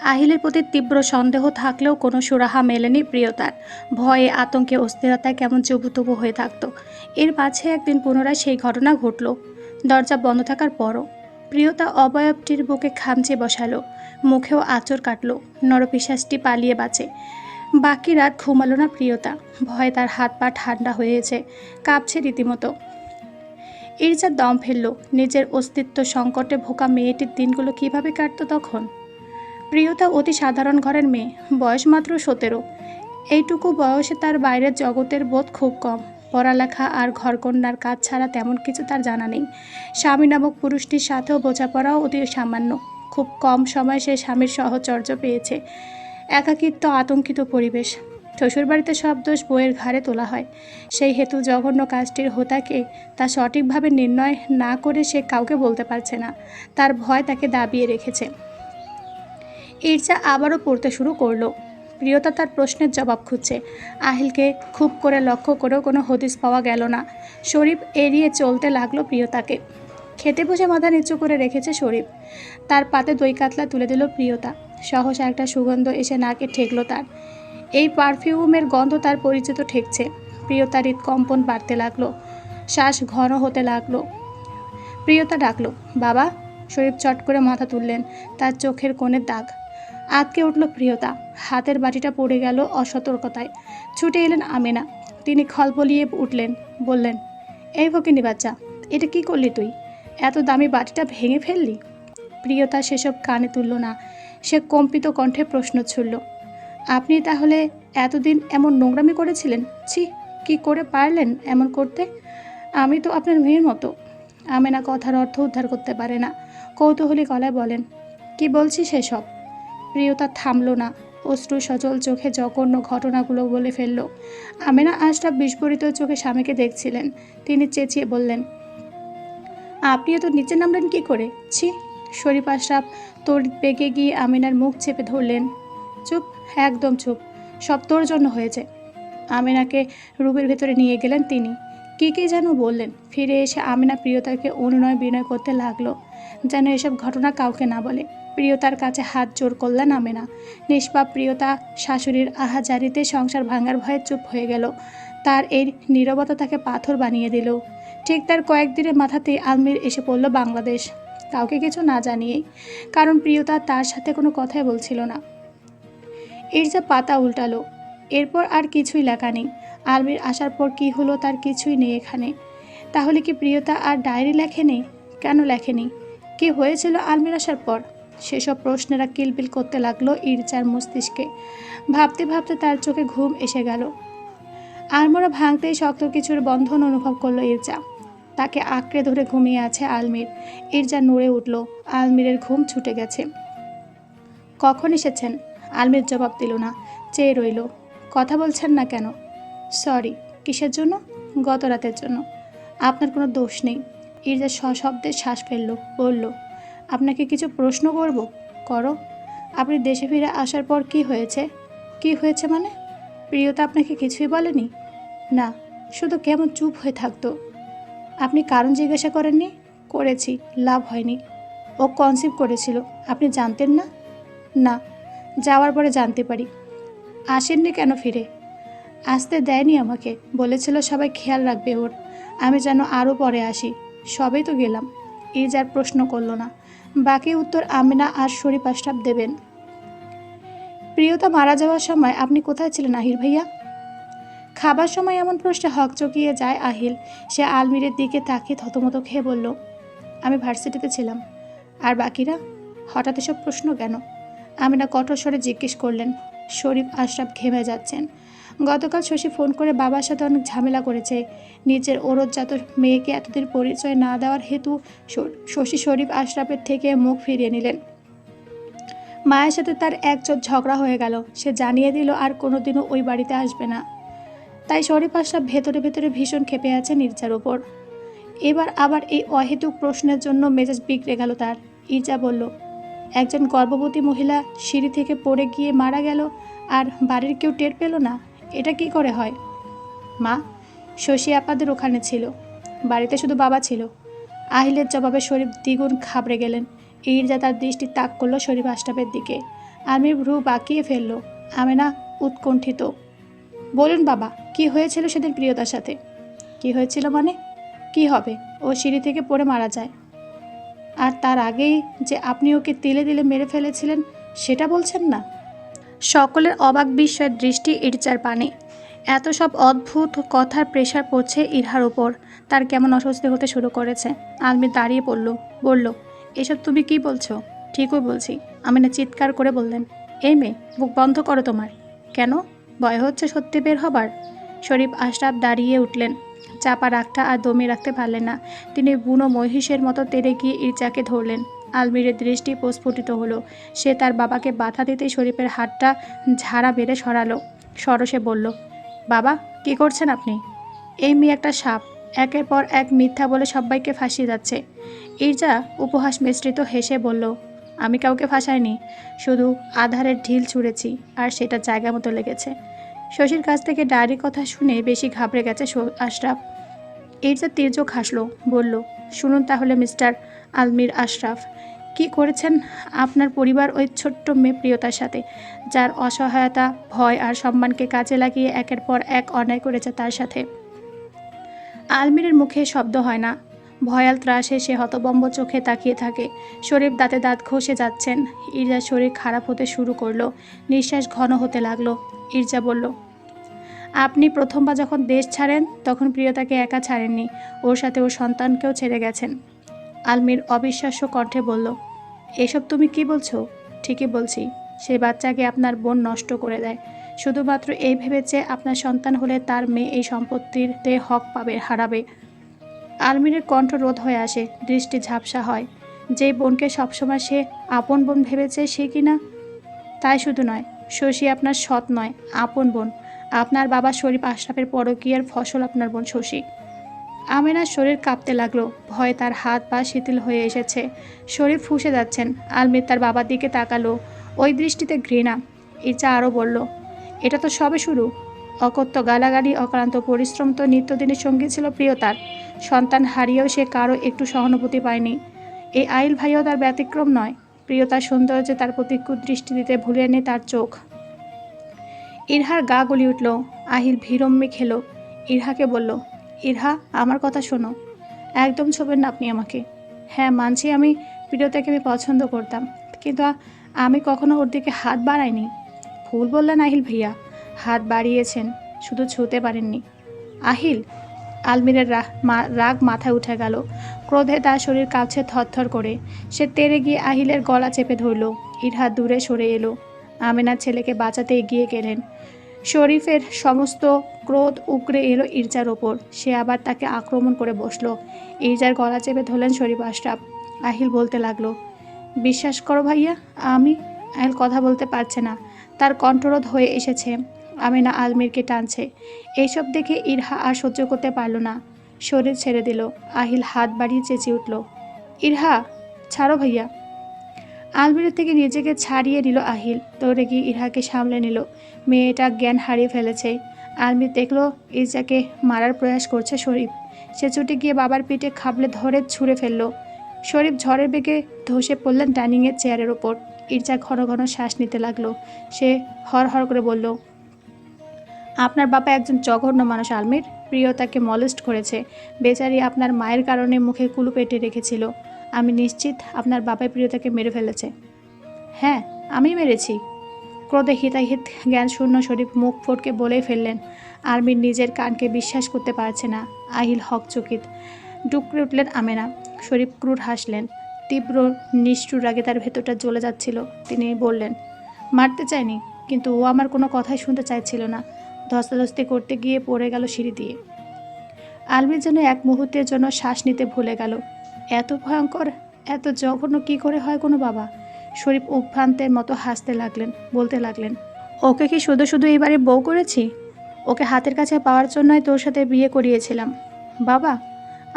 আহিলের প্রতি তীব্র সন্দেহ থাকলেও কোনো সুরাহা মেলেনি প্রিয়তার। ভয়ে, আতঙ্কে, অস্থিরতায় কেমন চুবুতুবু হয়ে থাকতো। এর মাঝে একদিন পুনরায় সেই ঘটনা ঘটল। দরজা বন্ধ থাকার পরও প্রিয়তা অবয়বটির বুকে খামচে বসালো, মুখেও আঁচড় কাটলো নরপিশ্বাসটি পালিয়ে বাঁচে। বাকি রাত ঘুমালো না প্রিয়তা। ভয়ে তার হাত পা ঠান্ডা হয়েছে, কাঁপছে রীতিমতো। ইরজা দম ফেলল, নিজের অস্তিত্ব সংকটে ভোকা মেয়েটির দিনগুলো কীভাবে কাটতো তখন? প্রিয়তা অতি সাধারণ ঘরের মেয়ে, বয়স মাত্র সতেরো। এইটুকু বয়সে তার বাইরের জগতের বোধ খুব কম। পড়ালেখা আর ঘরকন্যার কাজ ছাড়া তেমন কিছু তার জানা নেই। স্বামী নামক পুরুষটির সাথেও বোঝাপড়াও অতি সামান্য। খুব কম সময় সে স্বামীর সহচর্য পেয়েছে। একাকিত্ব, আতঙ্কিত পরিবেশ। শ্বশুরবাড়িতে সব দোষ বইয়ের ঘাড়ে তোলা হয়। সেই হেতু জঘন্য কাজটির হোতাকে তা সঠিকভাবে নির্ণয় না করে সে কাউকে বলতে পারছে না। তার ভয় তাকে দাবিয়ে রেখেছে। ইরজা আবারও পড়তে শুরু করল। প্রিয়তা তার প্রশ্নের জবাব খুঁজছে। আহিলকে খুব করে লক্ষ্য করেও কোনো হদিস পাওয়া গেল না। শরীফ এড়িয়ে চলতে লাগল প্রিয়তাকে। খেতে বসে মাথা নিচু করে রেখেছে শরীফ। তার পাতে দই কাতলা তুলে দিল প্রিয়তা। সহসা একটা সুগন্ধ এসে নাকে ঠেকলো তার। এই পারফিউমের গন্ধ তার পরিচিত ঠেকছে। প্রিয়তার হৃদকম্পন বাড়তে লাগল। শ্বাস ঘন হতে লাগল। প্রিয়তা ডাকলো, বাবা! শরীফ চট করে মাথা তুললেন, তার চোখের কোণের দাগ। আতকে উঠল প্রিয়তা। হাতের বাটিটা পড়ে গেল অসতর্কতায়। ছুটে এলেন আমেনা। তিনি খলবলিয়ে উঠলেন, বললেন, এই ফকিনি বাচ্চা, এটা কি করলি তুই? এত দামি বাটিটা ভেঙে ফেললি? প্রিয়তা সেসব কানে তুলল না। সে কম্পিত কণ্ঠে প্রশ্ন ছুড়ল, আপনি তাহলে এতদিন এমন নোংরামি করেছিলেন? ছি, কি করে পারলেন এমন করতে? আমি তো আপনার মেয়ের মতো। আমেনা কথার অর্থ উদ্ধার করতে পারে না। কৌতূহলী গলায় বলেন, কি বলছি সেসব প্রিয়তা থামলো না। অশ্রু সজল চোখে জঘন্য ঘটনাগুলো বলে ফেলল। আমেনা আশরাফ বিস্ফোরিত চোখে স্বামীকে দেখছিলেন। তিনি চেঁচিয়ে বললেন আপনিও তো নিচে নামলেন কি করে? ছি, শরীফ আশরাফ, তোর বেগে গিয়ে আমিনার মুখ চেপে ধরলেন। চুপ, একদম চুপ, সব তোর জন্য হয়েছে। আমিনাকে রুমের ভেতরে নিয়ে গেলেন তিনি। কী কী যেন বললেন। ফিরে এসে আমিনা প্রিয়তাকে অনুনয় বিনয় করতে লাগল, যেন এসব ঘটনা কাউকে না বলে। প্রিয়তার কাছে হাত জোর করলেন আমেনা নিষ্পাপ প্রিয়তা শাশুড়ির আহাজারিতে সংসার ভাঙার ভয়ে চুপ হয়ে গেল। তার এই নীরবতা তাকে পাথর বানিয়ে দিল। ঠিক তার কয়েকদিনের মাথাতেই আলমির এসে পড়ল বাংলাদেশ। কাউকে কিছু না জানিয়েই, কারণ প্রিয়তা তার সাথে কোনো কথাই বলছিল না। এর যা পাতা উল্টালো, এরপর আর কিছুই লেখা নেই। আলমির আসার পর কি হলো তার কিছুই নেই এখানে। তাহলে কি প্রিয়তা আর ডায়েরি লেখেনি? কেন লেখেনি? কি হয়েছিল আলমির আসার পর? সেসব প্রশ্নেরা কিলবিল করতে লাগল ইরচার মস্তিষ্কে। ভাবতে ভাবতে তার চোখে ঘুম এসে গেল। আলমোড়া ভাঙতেই শক্ত কিছুর বন্ধন অনুভব করল ইরজা। তাকে আঁকড়ে ধরে ঘুমিয়ে আছে আলমির। ইরজা নড়ে উঠল। আলমিরের ঘুম ছুটে গেছে। কখন এসেছেন? আলমির জবাব দিল না। চেয়ে রইল। কথা বলছেন না কেন? সরি, কিসের জন্য? গত রাতের জন্য। আপনার কোনো দোষ নেই। ইরজা সশব্দে শ্বাস ফেলল, বলল আপনাকে কিছু প্রশ্ন করব? করো। আপনি দেশে ফিরে আসার পর কি হয়েছে? কি হয়েছে মানে? প্রিয়তা আপনাকে কিছুই বলেনি? না, শুধু কেমন চুপ হয়ে থাকতো। আপনি কারণ জিজ্ঞাসা করেননি? করেছি, লাভ হয়নি। ও কনসিভ করেছিল, আপনি জানতেন না? না, যাওয়ার পরে জানতে পারি। আসেননি কেন ফিরে? আসতে দেয়নি আমাকে, বলেছিল সবাই খেয়াল রাখবে ওর। আমি যেন আরও পরে আসি। সবেই তো গেলাম। ইজার প্রশ্ন করল না। বাকি উত্তর আমিনা আর শরীফ আশরাফ দেবেন। প্রিয়তা মারা যাওয়ার সময় আপনি কোথায় ছিলেন আহির ভাইয়া? খাবার সময় এমন প্রশ্নে হক চকিয়ে যায় আহিল। সে আলমিরের দিকে তাকিয়ে থতমত খেয়ে বলল, আমি ভার্সিটিতে ছিলাম। আর বাকিরা? হঠাৎ এসব প্রশ্ন কেন? আমিনা কঠোর স্বরে জিজ্ঞেস করলেন, শরীফ আশরাফ ঘেমে যাচ্ছেন। গতকাল শশী ফোন করে বাবার সাথে অনেক ঝামেলা করেছে। নিজের ওরজ্জাত মেয়েকে এতদিন পরিচয় না দেওয়ার হেতু শশী শরীফ আশরাফের থেকে মুখ ফিরিয়ে নিলেন। মায়ের সাথে তার একজোট ঝগড়া হয়ে গেল। সে জানিয়ে দিল, আর কোনোদিনও ওই বাড়িতে আসবে না। তাই শরীফ আশরাফ ভেতরে ভেতরে ভীষণ ক্ষেপে আছে নির্জার ওপর। এবার আবার এই অহেতুক প্রশ্নের জন্য মেজাজ বিগড়ে গেল তার। ইজা বলল, একজন গর্ভবতী মহিলা সিঁড়ি থেকে পড়ে গিয়ে মারা গেল, আর বাড়ির কেউ টের পেল না? এটা কি করে হয়? মা, শশী আপাদের ওখানে ছিল। বাড়িতে শুধু বাবা ছিল। আহিলের জবাবে শরীফ দ্বিগুণ খাবড়ে গেলেন। ইরজা তার দৃষ্টি তাক করল শরীফ আশরাফের দিকে। আমি ভ্রু বাঁকিয়ে ফেলল। আমেনা উৎকণ্ঠিত। বলুন বাবা, কি হয়েছিল সেদিন প্রিয়তার সাথে? কি হয়েছিল মানে? কি হবে? ও সিঁড়ি থেকে পড়ে মারা যায়। আর তার আগেই যে আপনি ওকে তিলে দিলে মেরে ফেলেছিলেন, সেটা বলছেন না? সকলের অবাক বিস্ময়ের দৃষ্টি ইরচার পানে। এত সব অদ্ভুত কথার প্রেশার পড়ছে ইরহার ওপর। তার কেমন অস্বস্তি হতে শুরু করেছে। আলমি দাঁড়িয়ে পড়ল, বলল, এসব তুমি কি বলছো? ঠিকই বলছি। আমিনা চিৎকার করে বললেন, এই মেয়ে, বুক বন্ধ করো তোমার। কেন? ভয় হচ্ছে সত্যি বের হবার? শরীফ আশরাফ দাঁড়িয়ে উঠলেন। চাপা রাখটা আর দমিয়ে রাখতে পারলেন না। তিনি বুনো মহিষের মতো তেড়ে গিয়ে ইরজাকে ধরলেন। আলমিরের দৃষ্টি প্রস্ফুটিত হলো। সে তার বাবাকে বাধা দিতেই শরীফের হাতটা ঝাড়া বেড়ে সরালো। সরসে বলল, বাবা, কি করছেন আপনি? এই মেয়ে একটা সাপ। একের পর এক মিথ্যা বলে সবাইকে ফাঁসিয়ে যাচ্ছে। ইরজা উপহাস মিশ্রিত হেসে বলল, আমি কাউকে ফাঁসাইনি। শুধু আধারের ঢিল ছুঁড়েছি, আর সেটা জায়গা মতো লেগেছে। শশীর কাছ থেকে ডায়েরির কথা শুনে বেশি ঘাবড়ে গেছে আশরাফ। ইরজা তির্যক হাসলো, বলল, শুনুন তাহলে, মিস্টার আলমির আশরাফ। কি করেছেন? আপনার পরিবার ওই ছোট্ট মেয়ে প্রিয়তার সাথে, যার অসহায়তা, ভয় আর সম্মানকে কাজে লাগিয়ে একের পর এক অন্যায় করেছে তার সাথে। আলমিরের মুখে শব্দ হয় না। ভয়াল ত্রাসে সে হতবম্ব চোখে তাকিয়ে থাকে। শরীফ দাঁতে দাঁত ঘষে যাচ্ছেন। ইরজার শরীর খারাপ হতে শুরু করল। নিঃশ্বাস ঘন হতে লাগল। ইরজা বলল, আপনি প্রথমবার যখন দেশ ছাড়েন, তখন প্রিয়তাকে একা ছাড়েননি। ওর সাথে ওর সন্তানকেও ছেড়ে গেছেন। আলমির অবিশ্বাস্য কণ্ঠে বলল, এসব তুমি কি বলছো? ঠিকই বলছি। সে বাচ্চাকে আপনার বোন নষ্ট করে দেয়। শুধুমাত্র এই ভেবেছে আপনার সন্তান হলে তার মেয়ে এই সম্পত্তিতে হক পাবে, হারাবে। আলমিরের কণ্ঠ রোধ হয়ে আসে, দৃষ্টি ঝাপসা হয়। যে বোনকে সবসময় সে আপন বোন ভেবেছে, সে কি না? তাই শুধু নয়, শশী আপনার সৎ নয়, আপন বোন। আপনার বাবা শরীফ আশরাফের পরকীয়ার ফসল আপনার বোন শশী। আমেনার শরীর কাঁপতে লাগল। ভয়ে তার হাত পা শিথিল হয়ে এসেছে। শরীর ফুসে যাচ্ছেন। আলমির তার বাবার দিকে তাকালো। ওই দৃষ্টিতে ঘৃণা। ইচ্ছা আরও বলল, এটা তো সবে শুরু। অকথ্য গালাগালি, অক্লান্ত পরিশ্রম তো নিত্যদিনের সঙ্গী ছিল প্রিয়তার। সন্তান হারিয়েও সে কারও একটু সহানুভূতি পায়নি। এই আইল ভাইও তার ব্যতিক্রম নয়। প্রিয়তার সৌন্দর্যে তার প্রতি কুদৃষ্টি দিতে ভুলে ভুলেনি তার চোখ। ইরহার গা গলি উঠল। আহিল ভীরম্মে খেলো। ইরহাকে বলল ইরহা, আমার কথা শোনো। একদম ছোবেন না আপনি আমাকে। হ্যাঁ মানছি আমি প্রিয়তাকে আমি পছন্দ করতাম, কিন্তু আমি কখনো ওর দিকে হাত বাড়াইনি। ভুল বললেন আহিল ভাইয়া। হাত বাড়িয়েছেন, শুধু ছুঁতে পারেননি। আহিল, আলমিরের রাগ মাথায় উঠে গেল। ক্রোধে তার শরীর কাঁপছে থরথর করে। সে তেড়ে গিয়ে আহিলের গলা চেপে ধরল। ইরহা দূরে সরে এলো। আমেনার ছেলেকে বাঁচাতে এগিয়ে গেলেন। শরীফের সমস্ত ক্রোধ উগরে এলো ইরজার ওপর। সে আবার তাকে আক্রমণ করে বসল। ইরজার গলা চেপে ধরলেন শরীফ আশরাফ। আহিল বলতে লাগল, বিশ্বাস করো ভাইয়া, আমি আহিল কথা বলতে পারছে না। তার কণ্ঠরোধ হয়ে এসেছে। আমিনা আলমিরকে টানছে। এইসব দেখে ইরহা আর সহ্য করতে পারল না। শরীর ছেড়ে দিল। আহিল হাত বাড়িয়ে চেঁচিয়ে উঠল, ইরহা, ছাড়ো ভাইয়া। আলমিরের থেকে নিজেকে ছাড়িয়ে নিল আহিল। দৌড়ে গিয়ে ইরহাকে সামলে নিল। মেয়েটা জ্ঞান হারিয়ে ফেলেছে। আলমির দেখল ইরজাকে মারার প্রয়াস করছে শরীফ। সে ছুটে গিয়ে বাবার পিঠে খাবলে ধরে ছুঁড়ে ফেলল। শরীফ ঝড়ের বেগে ধসে পড়লেন ডাইনিংয়ের চেয়ারের ওপর। ইরজা ঘন ঘন শ্বাস নিতে লাগল। সে হর হর করে বলল, আপনার বাবা একজন জঘন্য মানুষ, আলমির। প্রিয়তাকে মলেস্ট করেছে। বেচারি আপনার মায়ের কারণে মুখে কুলু পেটে রেখেছিল। আমি নিশ্চিত আপনার বাবাই প্রিয়তাকে মেরে ফেলেছে। হ্যাঁ আমি মেরেছি। ক্রোধে হিতাহিত জ্ঞান শূন্য শরীফ মুখ ফটকে বলেই ফেললেন আর্মির নিজের কানকে বিশ্বাস করতে পারছে না। আহিল হকচকিত ডুকরে উঠলেন আমেনা। শরীফ ক্রুর হাসলেন। তীব্র নিষ্ঠুর রাগে তার ভেতরটা জ্বলে যাচ্ছিল। তিনি বললেন, মারতে চাইনি, কিন্তু ও আমার কোনো কথাই শুনতে চাইছিল না। ধস্তাধস্তি করতে গিয়ে পড়ে গেল সিঁড়ি দিয়ে। আলমির যেন এক মুহূর্তের জন্য শ্বাস নিতে ভুলে গেল। এত ভয়ঙ্কর, এত জঘন্য কি করে হয় কোনো বাবা? শরীফ উদ্ভ্রান্তের মতো হাসতে লাগলেন, বলতে লাগলেন, ওকে কি শুধু শুধু এবারে বউ করেছি? ওকে হাতের কাছে পাওয়ার জন্যই তোর সাথে বিয়ে করিয়েছিলাম। বাবা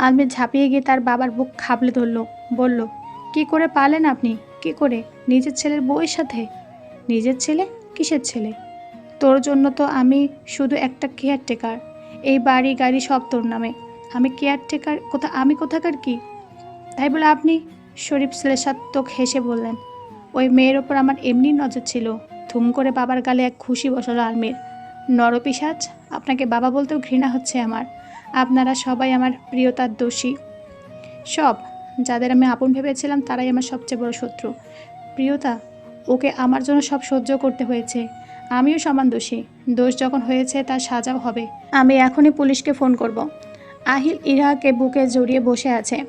আলমির ঝাঁপিয়ে গিয়ে তার বাবার বুক খাবলে ধরল, বলল, কি করে পালেন আপনি? কি করে? নিজের ছেলের বউয়ের সাথে? নিজের ছেলে? কিসের ছেলে? তোর জন্য তো আমি শুধু একটা কেয়ারটেকার এই বাড়ি গাড়ি সব তোর নামে। আমি কেয়ারটেকার কোথা আমি কোথাকার কি? তাই বলে আপনি, শরীফ শ্লেষাত্মক হেসে বললেন ওই মেয়ের ওপর আমার এমনি নজর ছিল। ধুম করে বাবার গালে এক খুশি বসালো আলমির। নরপিসাজ আপনাকে বাবা বলতেও ঘৃণা হচ্ছে আমার। আপনারা সবাই আমার প্রিয়তার দোষী। সব, যাদের আমি আপন ভেবেছিলাম তারাই আমার সবচেয়ে বড় শত্রু। প্রিয়তা, ওকে আমার জন্য সব সহ্য করতে হয়েছে। আমিও সমান দোষী। দোষ যখন হয়েছে তার সাজাও হবে। আমি এখনই পুলিশকে ফোন করব। আহিল ইরাকে বুকে জড়িয়ে বসে আছে।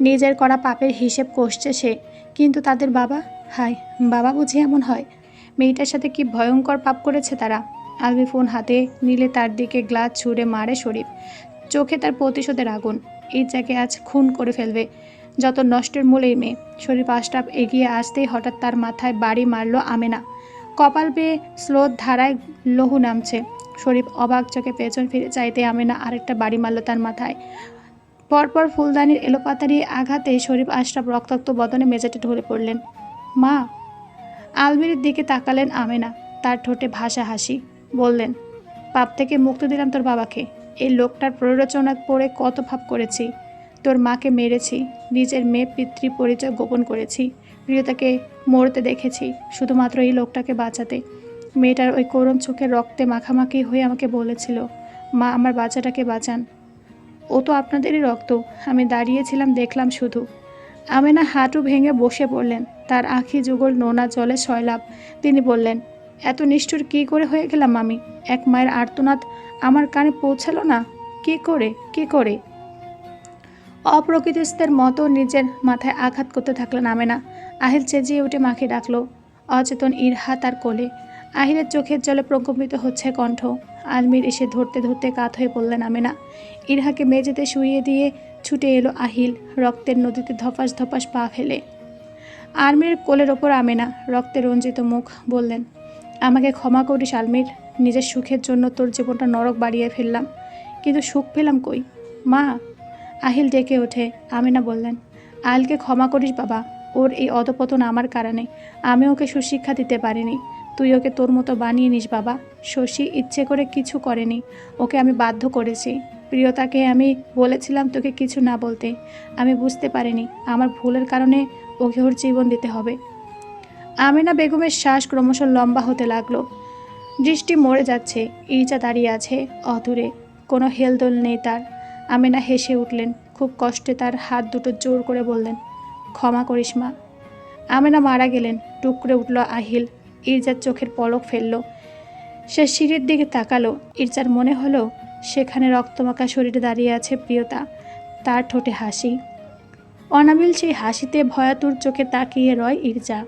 নিজের করা পাপের হিসেব কষছে সে। কিন্তু তাদের বাবা হায়, বাবা বুঝি এমন হয়? মেয়েটার সাথে কি ভয়ঙ্কর পাপ করেছে তারা? আলবি ফোন হাতে নিলে তার দিকে গ্লাস ছুঁড়ে মারে শরীফ। চোখে তার প্রতিশোধের আগুন। এই যাকে আজ খুন করে ফেলবে। যত নষ্টের মূলেই মেয়ে। শরীফ আশরাফ এগিয়ে আসতেই হঠাৎ তার মাথায় বাড়ি মারলো আমেনা। কপাল পেয়ে স্লোর ধারায় লহু নামছে। শরীফ অবাক চোখে পেছন ফিরে চাইতে আমেনা আরেকটা বাড়ি মারল তার মাথায়। পরপর ফুলদানির এলোপাতারি আঘাতে শরীফ আশরাফ রক্তাক্ত বদনে মেঝেতে ঢলে পড়লেন। মা। আলমির দিকে তাকালেন আমেনা, তার ঠোঁটে ভাষা হাসি। বললেন, পাপ থেকে মুক্তি দিলাম তোর বাবাকে। এই লোকটার প্ররোচনা পড়ে কত ভাব করেছি। তোর মাকে মেরেছি, নিজের মেয়ে পিতৃ পরিচয় গোপন করেছি, প্রিয়তাকে মরতে দেখেছি, শুধুমাত্র এই লোকটাকে বাঁচাতে। মেয়েটার ওই করুণ চোখে রক্তে মাখামাখি হয়ে আমাকে বলেছিল, মা, আমার বাচ্চাটাকে বাঁচান। ও তো আপনাদেরই রক্ত, আমি দাঁড়িয়েছিলাম, দেখলাম শুধু। আমেনা হাঁটু ভেঙে বসে পড়লেন। তার আঁখি যুগল নোনা জলে সয়লাভ। তিনি বললেন, এত নিষ্ঠুর কী করে হয়ে গেলাম আমি? এক মায়ের আর্তনাদ আমার কানে পৌঁছালো না? কি করে? কি করে? অপ্রকৃতিস্থের মতো নিজের মাথায় আঘাত করতে থাকলেন আমেনা। আহিল চেঁচিয়ে উঠে মাকে ডাকলো, অচেতন ইরহা তার কোলে। আহিলের চোখের জলে প্রকম্পিত হচ্ছে কণ্ঠ। আলমির এসে ধরতে ধরতে কাত হয়ে পড়লেন আমেনা ইরহাকে মেঝেতে শুইয়ে দিয়ে ছুটে এলো আহিল। রক্তের নদীতে ধপাস ধপাস পা ফেলে। আলমির কোলের ওপর আমেনা রক্তে রঞ্জিত মুখ বললেন, আমাকে ক্ষমা করিস আলমির, নিজের সুখের জন্য তোর জীবনটা নরক বাড়িয়ে ফেললাম। কিন্তু সুখ পেলাম কই? মা, আহিল ডেকে ওঠে, আমিনা বললেন আহিলকে ক্ষমা করিস বাবা, ওর এই অধপতন আমার কারণে। আমি ওকে সুশিক্ষা দিতে পারিনি। তুই ওকে তোর মতো বানিয়ে নিস বাবা। শশী ইচ্ছে করে কিছু করেনি। ওকে আমি বাধ্য করেছি। প্রিয়তাকে আমি বলেছিলাম তোকে কিছু না বলতে। আমি বুঝতে পারিনি। আমার ভুলের কারণে ওকে ওর জীবন দিতে হবে। আমিনা বেগমের শ্বাস ক্রমশ লম্বা হতে লাগল। দৃষ্টি মরে যাচ্ছে ইজা দাঁড়িয়ে আছে অদূরে কোনো হেলদোল নেই তার। আমিনা হেসে উঠলেন, খুব কষ্টে তার হাত দুটো জোর করে বললেন, ক্ষমা করিস মা। আমিনা মারা গেলেন, টুকরে উঠল আহিল, ইরজার চোখের পলক ফেলল। সে সিঁড়ির দিকে তাকালো, ইরজার মনে হলো, সেখানে রক্তমাখা শরীরে দাঁড়িয়ে আছে প্রিয়তা, তার ঠোঁটে হাসি। অনাবিল সেই হাসিতে ভয়াতুর চোখে তাকিয়ে রয় ইরজা।